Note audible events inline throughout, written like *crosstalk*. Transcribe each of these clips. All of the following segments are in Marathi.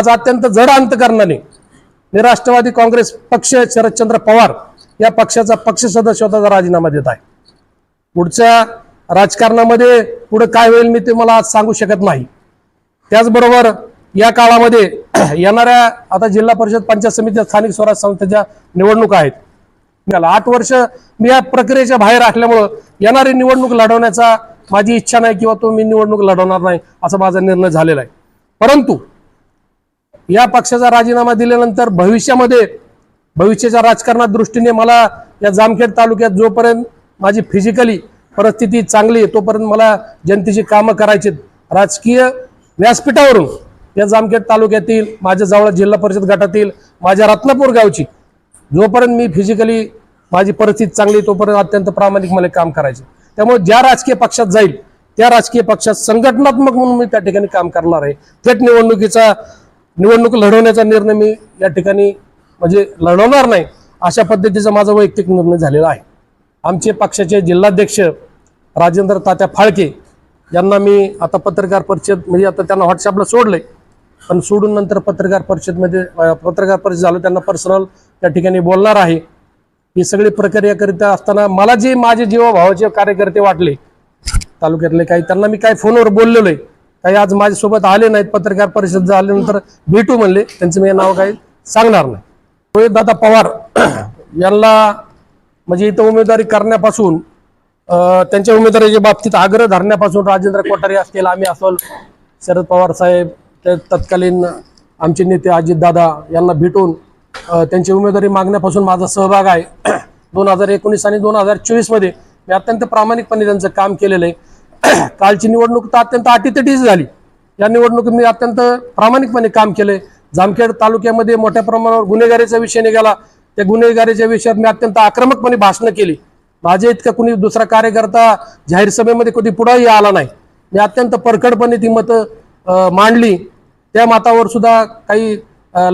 आज अत्यंत जड अंतकरणाने मी राष्ट्रवादी काँग्रेस पक्ष शरदचंद्र पवार या पक्षाचा पक्ष सदस्यत्वाचा राजीनामा देत आहे. पुढच्या राजकारणामध्ये पुढे काय होईल मी ते मला आज सांगू शकत नाही. त्याचबरोबर या काळामध्ये *clears throat* येणाऱ्या आता जिल्हा परिषद पंचायत समिती स्थानिक स्वराज संस्थेच्या निवडणुका आहेत. मला आठ वर्ष मी या प्रक्रियेच्या बाहेर असल्यामुळं येणारी निवडणूक लढवण्याचा माझी इच्छा नाही किंवा तो मी निवडणूक लढवणार नाही असा माझा निर्णय झालेला आहे. परंतु या पक्षाचा राजीनामा दिल्यानंतर भविष्यामध्ये भविष्याच्या राजकारणात दृष्टीने मला या जामखेड तालुक्यात जोपर्यंत माझी फिजिकली परिस्थिती चांगली आहे तोपर्यंत मला जनतेची कामं करायची राजकीय व्यासपीठावरून या जामखेड तालुक्यातील माझ्या जवळ जिल्हा परिषद गटातील माझ्या रत्नापूर गावची जोपर्यंत मी फिजिकली माझी परिस्थिती चांगली आहे, तोपर्यंत अत्यंत प्रामाणिक मला काम करायचे. त्यामुळे ज्या राजकीय पक्षात जाईल त्या राजकीय पक्षात संघटनात्मक म्हणून मी त्या ठिकाणी काम करणार आहे. थेट निवडणुकीचा निवडणूक लढवण्याचा निर्णय मी या ठिकाणी म्हणजे लढवणार नाही अशा पद्धतीचा माझा वैयक्तिक निर्णय झालेला आहे. आमचे पक्षाचे जिल्हाध्यक्ष राजेंद्र तात्या फाळके यांना मी आता पत्रकार परिषद म्हणजे आता त्यांना व्हॉट्सअपला सोडले पण सोडून नंतर पत्रकार परिषदमध्ये पत्रकार परिषद झालो त्यांना पर्सनल त्या ठिकाणी बोलणार आहे. ही सगळी प्रक्रिया करीत असताना मला जे माझे जीवाभावाचे कार्यकर्ते वाटले तालुक्यातले काही त्यांना मी काही फोनवर बोललेलो आहे काही आज माझ्यासोबत आले नाहीत पत्रकार परिषद झाल्यानंतर भेटू म्हणले. त्यांचं मी नाव काही सांगणार नाही. रोहित दादा पवार *clears throat* यांना म्हणजे इथं उमेदवारी करण्यापासून त्यांच्या उमेदवारीच्या बाबतीत आग्रह धरण्यापासून राजेंद्र कोठारे असतील आम्ही असल शरद पवार साहेब ते तत्कालीन आमचे नेते अजितदादा यांना भेटून त्यांची उमेदवारी मागण्यापासून माझा सहभाग आहे. *clears throat* दोन हजार एकोणीस आणि दोन हजार चोवीसमध्ये मी अत्यंत प्रामाणिकपणे त्यांचं काम केलेलं आहे. *clears throat* कालची निवडणूक तर अत्यंत अटीतटीच झाली. या निवडणुकीत मी अत्यंत प्रामाणिकपणे काम केलंय जामखेड तालुक्यामध्ये मोठ्या प्रमाणावर गुन्हेगारीचा विषय निघाला. त्या गुन्हेगारीच्या विषयात मी अत्यंत आक्रमकपणे भाषणं केली. माझ्या इतका कुणी दुसरा कार्यकर्ता जाहीर सभेमध्ये कधी पुढाही आला नाही. मी अत्यंत परखडपणे ती मतं मांडली. त्या मतावर सुद्धा काही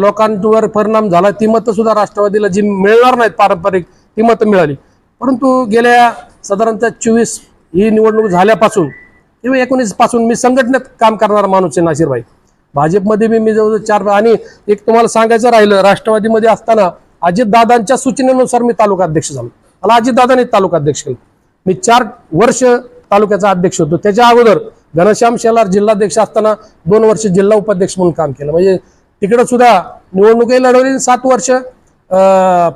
लोकांवर परिणाम झाला. ती मतं सुद्धा राष्ट्रवादीला जी मिळणार नाहीत पारंपरिक ती मतं मिळाली. परंतु गेल्या साधारणतः चोवीस ही निवडणूक झाल्यापासून किंवा एकोणीसपासून मी संघटनेत काम करणारा माणूस आहे नाशिरबाई. भाजपमध्ये मी मी जवळजवळ चार आणि एक तुम्हाला सांगायचं राहिलं राष्ट्रवादीमध्ये असताना अजितदादांच्या सूचनेनुसार मी तालुका अध्यक्ष झालो. मला अजितदादांनी तालुका अध्यक्ष केलं. मी चार वर्ष तालुक्याचा अध्यक्ष होतो. त्याच्या अगोदर घनश्याम शेलार जिल्हाध्यक्ष असताना दोन वर्ष जिल्हा उपाध्यक्ष म्हणून काम केलं. म्हणजे तिकडं सुद्धा निवडणुकही लढवली सात वर्ष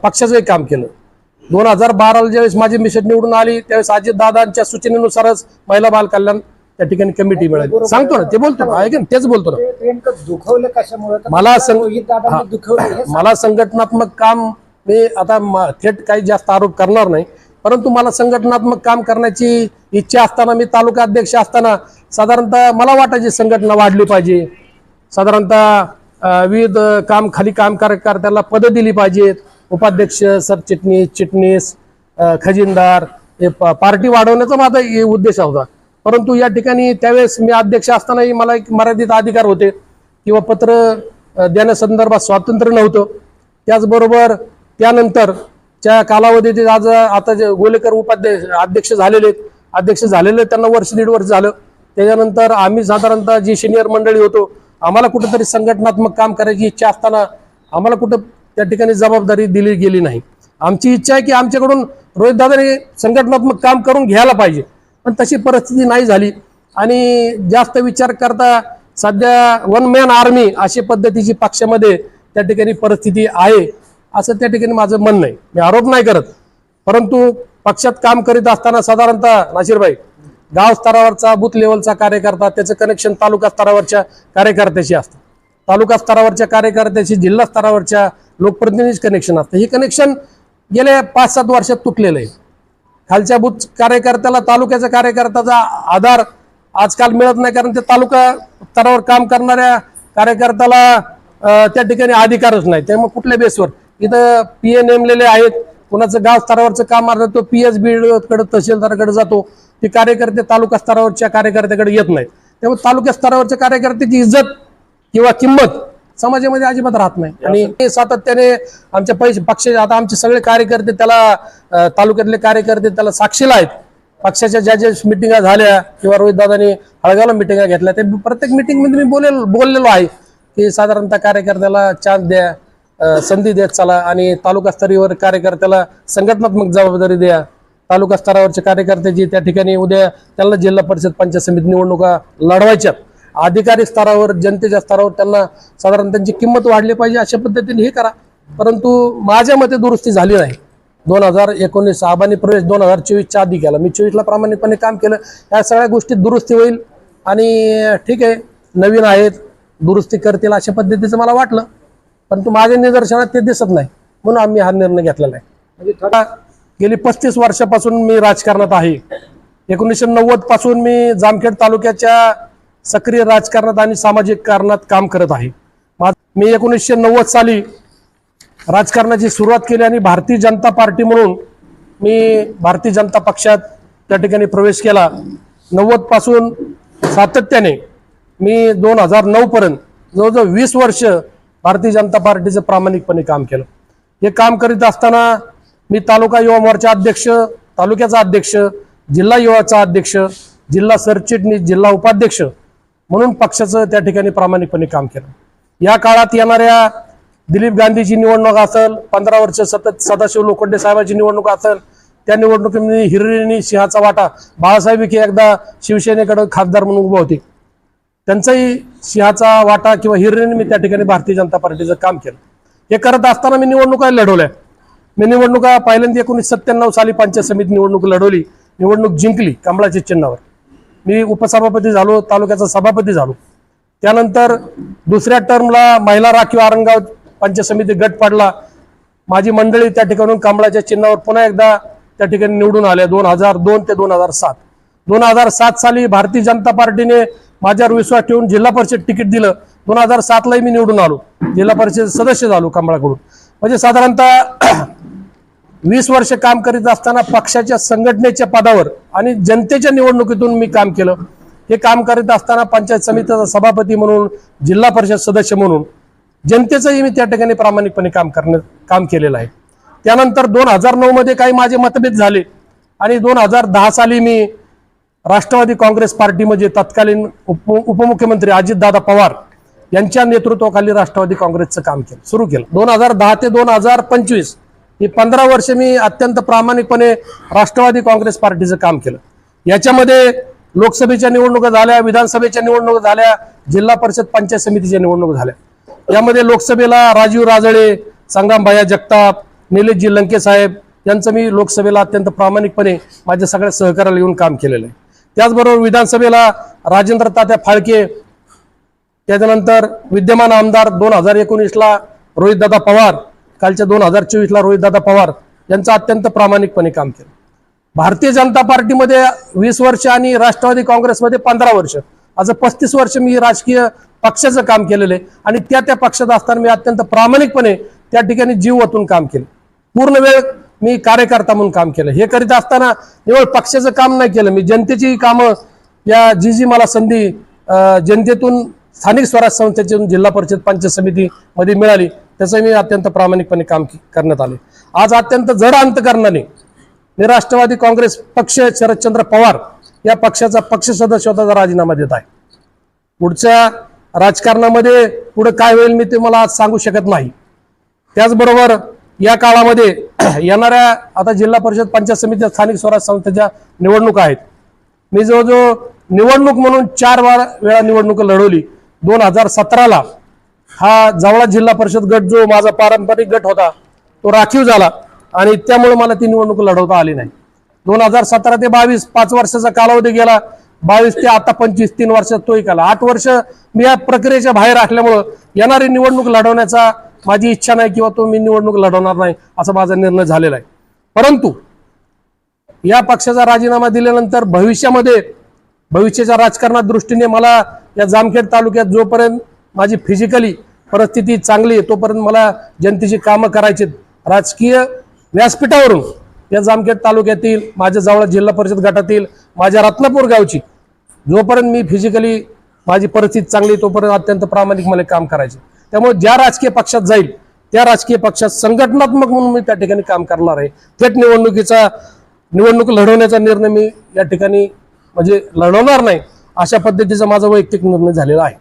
पक्षाचंही काम केलं. दोन हजार बाराला ज्यावेळेस माझी मिसेस निवडून आली त्यावेळेस अजितदादांच्या सूचनेनुसारच महिला बाल कल्याण त्या ठिकाणी कमिटी मिळाली. सांगतो ना ते बोलतो ना ऐक तेच बोलतो ना. दुखवलं कशामुळे? मला मला संघटनात्मक काम मी आता थेट काही जास्त आरोप करणार नाही परंतु मला संघटनात्मक काम करण्याची इच्छा असताना मी तालुका अध्यक्ष असताना साधारणतः मला वाटायची संघटना वाढली पाहिजे. साधारणतः विविध काम खाली काम कार्यकर्त्याला पदं दिली पाहिजेत. उपाध्यक्ष सरचिटणीस चिटणीस खजिनदार हे पार्टी वाढवण्याचा माझा उद्देश होता. परंतु या ठिकाणी त्यावेळेस मी अध्यक्ष असतानाही मला एक मर्यादित अधिकार होते किंवा पत्र देण्यासंदर्भात स्वातंत्र्य नव्हतं. त्याचबरोबर त्यानंतर च्या कालावधीत आज आता जे गोलेकर उपाध्यक्ष अध्यक्ष झालेले अध्यक्ष झालेले त्यांना वर्ष दीड वर्ष झालं. त्याच्यानंतर आम्ही साधारणतः जी सिनियर मंडळी होतो आम्हाला कुठेतरी संघटनात्मक काम करायची इच्छा असताना आम्हाला कुठं त्या ठिकाणी जबाबदारी दिली गेली नाही. आमची इच्छा आहे की आमच्याकडून रोहितदादाने संघटनात्मक काम करून घ्यायला पाहिजे. पण तशी परिस्थिती नाही झाली. आणि जास्त विचार करता सध्या वन मॅन आर्मी अशी पद्धतीची पक्षामध्ये त्या ठिकाणी परिस्थिती आहे. असं त्या ठिकाणी माझं म्हणणं आहे. मी आरोप नाही करत. परंतु पक्षात काम करीत असताना साधारणतः नाशिरबाई गाव स्तरावरचा बूथ लेवलचा कार्यकर्ता त्याचं कनेक्शन तालुका स्तरावरच्या कार्यकर्त्याशी असतं. तालुका स्तरावरच्या कार्यकर्त्याशी जिल्हा स्तरावरच्या लोकप्रतिनिधी कनेक्शन असतं. हे कनेक्शन गेल्या पाच सात वर्षात तुटलेलं आहे. खालच्या बूथ कार्यकर्त्याला तालुक्याच्या कार्यकर्त्याचा आधार आजकाल मिळत नाही कारण ते तालुका स्तरावर काम करणाऱ्या कार्यकर्त्याला त्या ठिकाणी अधिकारच नाही. त्यामुळे कुठल्या बेसवर? इथं पी ए नेमलेले आहेत. कुणाचं गाव स्तरावरचं काम असलं तो पी एच बी कडे तहसीलदाराकडे जातो. ते कार्यकर्ते तालुका स्तरावरच्या कार्यकर्त्याकडे येत नाहीत. त्यामुळे तालुका स्तरावरच्या कार्यकर्त्याची इज्जत किंवा किंमत समाजामध्ये अजिबात राहत नाही. आणि ते सातत्याने आमच्या पैसे पक्ष आता आमचे सगळे कार्यकर्ते त्याला तालुक्यातले कार्यकर्ते त्याला साक्षीला आहेत. पक्षाच्या ज्या ज्या मिटिंगा झाल्या किंवा रोहितदादांनी हळगावला मिटिंगा घेतल्या ते प्रत्येक मिटिंगमध्ये मी बोलेल बोललेलो आहे की साधारणतः कार्यकर्त्याला चान्स द्या संधी देत चला आणि तालुका स्तरीवर कार्यकर्त्याला संघटनात्मक जबाबदारी द्या. तालुका स्तरावरचे कार्यकर्ते जे त्या ठिकाणी उद्या त्यांना जिल्हा परिषद पंचायत समिती निवडणुका लढवायच्यात. अधिकारी स्तरावर जनतेच्या स्तरावर त्यांना साधारण त्यांची किंमत वाढली पाहिजे अशा पद्धतीने हे करा. परंतु माझ्या मते दुरुस्ती झाली नाही. दोन हजार एकोणीस आबानी प्रवेश दोन हजार चोवीसच्या आधी केला. मी चोवीसला प्रामाणिकपणे काम केलं. या सगळ्या गोष्टीत दुरुस्ती होईल आणि ठीक आहे नवीन आहेत दुरुस्ती करतील अशा पद्धतीचं मला वाटलं. परंतु माझ्या निदर्शनात ते दिसत नाही. म्हणून आम्ही हा निर्णय घेतलेला आहे. म्हणजे गेली पस्तीस वर्षापासून मी राजकारणात आहे. एकोणीसशे नव्वदपासून मी जामखेड तालुक्याच्या सक्रिय राजकारणात आणि सामाजिक कारणात काम करत आहे. मी एकोणीसशे नव्वद साली राजकारणाची सुरुवात केली आणि भारतीय जनता पार्टी म्हणून मी भारतीय जनता पक्षात त्या ठिकाणी प्रवेश केला. नव्वदपासून सातत्याने मी दोन हजार नऊपर्यंत जवळजवळ वीस वर्ष भारतीय जनता पार्टीचं प्रामाणिकपणे काम केलं. हे काम करीत असताना मी तालुका युवा मोर्चा अध्यक्ष तालुक्याचा अध्यक्ष जिल्हा युवाचा अध्यक्ष जिल्हा सरचिटणीस जिल्हा उपाध्यक्ष म्हणून पक्षाचं त्या ठिकाणी प्रामाणिकपणे काम केलं. या काळात येणाऱ्या दिलीप गांधीची निवडणूक असेल पंधरा वर्ष सतत सदाशिव लोखंडे साहेबांची निवडणूक असेल त्या निवडणुकीमध्ये हिरिणी सिंहाचा वाटा बाळासाहेब विखे एकदा शिवसेनेकडे खासदार म्हणून उभं होते. त्यांचाही सिंहाचा वाटा किंवा हिरिणी मी त्या ठिकाणी भारतीय जनता पार्टीचं काम केलं. हे करत असताना मी निवडणुका लढवल्या. मी निवडणुका पहिल्यांदा एकोणीस सत्त्याण्णव साली पंचायत समिती निवडणूक लढवली. निवडणूक जिंकली कमळाच्या चिन्हावर. मी उपसभापती झालो तालुक्याचा सभापती झालो. त्यानंतर दुसऱ्या टर्मला महिला राखीव औरंगाबाद पंचायत समिती गट पडला. माझी मंडळी त्या ठिकाणून कमळाच्या चिन्हावर पुन्हा एकदा त्या ठिकाणी निवडून आल्या दोन हजार दोन ते दोन हजार सात. दोन हजार सात साली भारतीय जनता पार्टीने माझ्यावर विश्वास ठेवून जिल्हा परिषद तिकीट दिलं. दोन हजार सातलाही मी निवडून आलो. जिल्हा परिषद सदस्य झालो कमळाकडून. म्हणजे साधारणतः वीस वर्ष काम करीत असताना पक्षाच्या संघटनेच्या पदावर आणि जनतेच्या निवडणुकीतून मी काम केलं. हे काम करीत असताना पंचायत समितीचा सभापती म्हणून जिल्हा परिषद सदस्य म्हणून जनतेचंही मी त्या ठिकाणी प्रामाणिकपणे काम करण्यात काम केलेलं आहे. त्यानंतर दोन हजार नऊ मध्ये काही माझे मतभेद झाले आणि दोन हजार दहा साली मी राष्ट्रवादी काँग्रेस पार्टीमध्ये तत्कालीन उप उपमुख्यमंत्री अजितदादा पवार यांच्या नेतृत्वाखाली राष्ट्रवादी काँग्रेसचं काम केलं सुरू केलं. दोन हजार दहा ते दोन हजार पंचवीस ही पंधरा वर्ष मी अत्यंत प्रामाणिकपणे राष्ट्रवादी काँग्रेस पार्टीचं काम केलं. याच्यामध्ये लोकसभेच्या निवडणुका झाल्या विधानसभेच्या निवडणुका झाल्या जिल्हा परिषद पंचायत समितीच्या निवडणुका झाल्या. यामध्ये लोकसभेला राजीव राजळे संग्रामभाया जगताप निलेशजी लंके साहेब यांचं मी लोकसभेला अत्यंत प्रामाणिकपणे माझ्या सगळ्या सहकार्याला येऊन काम केलेलं आहे. त्याचबरोबर विधानसभेला राजेंद्र तात्या फाळके त्याच्यानंतर विद्यमान आमदार दोन हजार एकोणीसला रोहितदादा पवार कालच्या दोन हजार चोवीसला रोहितदादा पवार यांचं अत्यंत प्रामाणिकपणे काम केलं. भारतीय जनता पार्टीमध्ये वीस वर्ष आणि राष्ट्रवादी काँग्रेसमध्ये पंधरा वर्ष. आज पस्तीस वर्ष मी राजकीय पक्षाचं काम केलेलं आहे आणि त्या त्या पक्षात असताना मी अत्यंत प्रामाणिकपणे त्या ठिकाणी जीव ओतून काम केलं. पूर्ण वेळ मी कार्यकर्ता म्हणून काम केलं. हे करीत असताना केवळ पक्षाचं काम नाही केलं. मी जनतेची कामं या जी जी मला संधी जनतेतून स्थानिक स्वराज्य संस्थेतून जिल्हा परिषद पंचायत समितीमध्ये मिळाली. त्याचं मी अत्यंत प्रामाणिकपणे काम करण्यात आले. आज अत्यंत जड अंतकरणाने मी राष्ट्रवादी काँग्रेस पक्ष शरदचंद्र पवार या पक्षाचा पक्ष सदस्यत्वाचा राजीनामा देत आहे. पुढच्या राजकारणामध्ये पुढे काय होईल मी ते मला आज सांगू शकत नाही. त्याचबरोबर या काळामध्ये *clears throat* येणाऱ्या आता जिल्हा परिषद पंचायत समिती स्थानिक स्वराज्य संस्थेच्या निवडणुका आहेत. मी जवळजवळ निवडणूक म्हणून चार वार वेळा निवडणूक लढवली. दोन हजार सतराला हा जवळा जिल्हा परिषद गट जो माझा पारंपरिक गट होता तो राखीव झाला आणि त्यामुळे मला ती निवडणूक लढवता आली नाही. दोन हजार सतरा ते बावीस पाच वर्षाचा कालावधी गेला. बावीस ते आता पंचवीस तीन वर्षात तोही काला. आठ वर्ष मी या प्रक्रियेच्या बाहेर असल्यामुळं येणारी निवडणूक लढवण्याचा माझी इच्छा नाही किंवा तो मी निवडणूक लढवणार नाही असा माझा निर्णय झालेला आहे. परंतु या पक्षाचा राजीनामा दिल्यानंतर भविष्यामध्ये भविष्याच्या राजकारणात दृष्टीने मला या जामखेड तालुक्यात जोपर्यंत माझी फिजिकली परिस्थिती चांगली आहे तोपर्यंत मला जनतेची कामं करायची राजकीय व्यासपीठावरून या जामखेड तालुक्यातील माझ्या जवळ जिल्हा परिषद गटातील माझ्या रत्नापूर गावची जोपर्यंत मी फिजिकली माझी परिस्थिती चांगली आहे, तोपर्यंत अत्यंत प्रामाणिक मला काम करायचे त्यामुळे ज्या राजकीय पक्षात जाईल त्या राजकीय पक्षात संघटनात्मक म्हणून मी त्या ठिकाणी काम करणार आहे. थेट निवडणुकीचा निवडणूक लढवण्याचा निर्णय मी या ठिकाणी म्हणजे लढवणार नाही अशा पद्धतीचा माझा वैयक्तिक निर्णय झालेला आहे.